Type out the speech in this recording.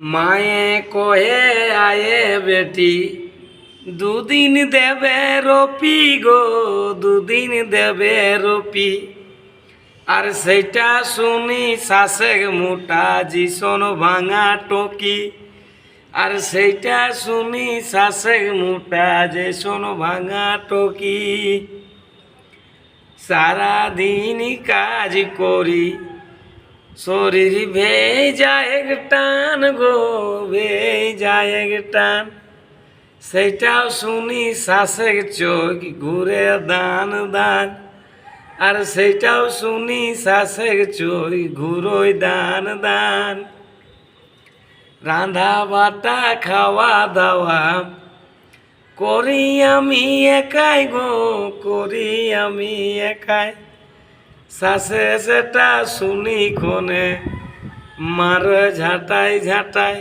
মায়ে কহে আয়ে বেটি, দুদিন দেবে রপি গো, দুদিন দেবে রপি। আর সেইটা শুনি শাসে মোটা জিসন ভাঙা টকি। আর সেইটা শুনি শাসে মোটা জিসন ভাঙা টকি। সারাদিন কাজ করি শরীর ভেজায় টান, গো ভেজায় টান। সেইটাও শুনি শ্বাসের চোখ ঘুরে দান দান। আর সেইটাও শুনি শ্বাসের চোখ ঘুরোই দান দান। রাধা বাটা খাওয়া দাওয়া করি আমি একাই গো, করি আমি একাই। শ্বাসে সেটা শুনি কোনে মার ঝাঁটাই ঝাঁটাই।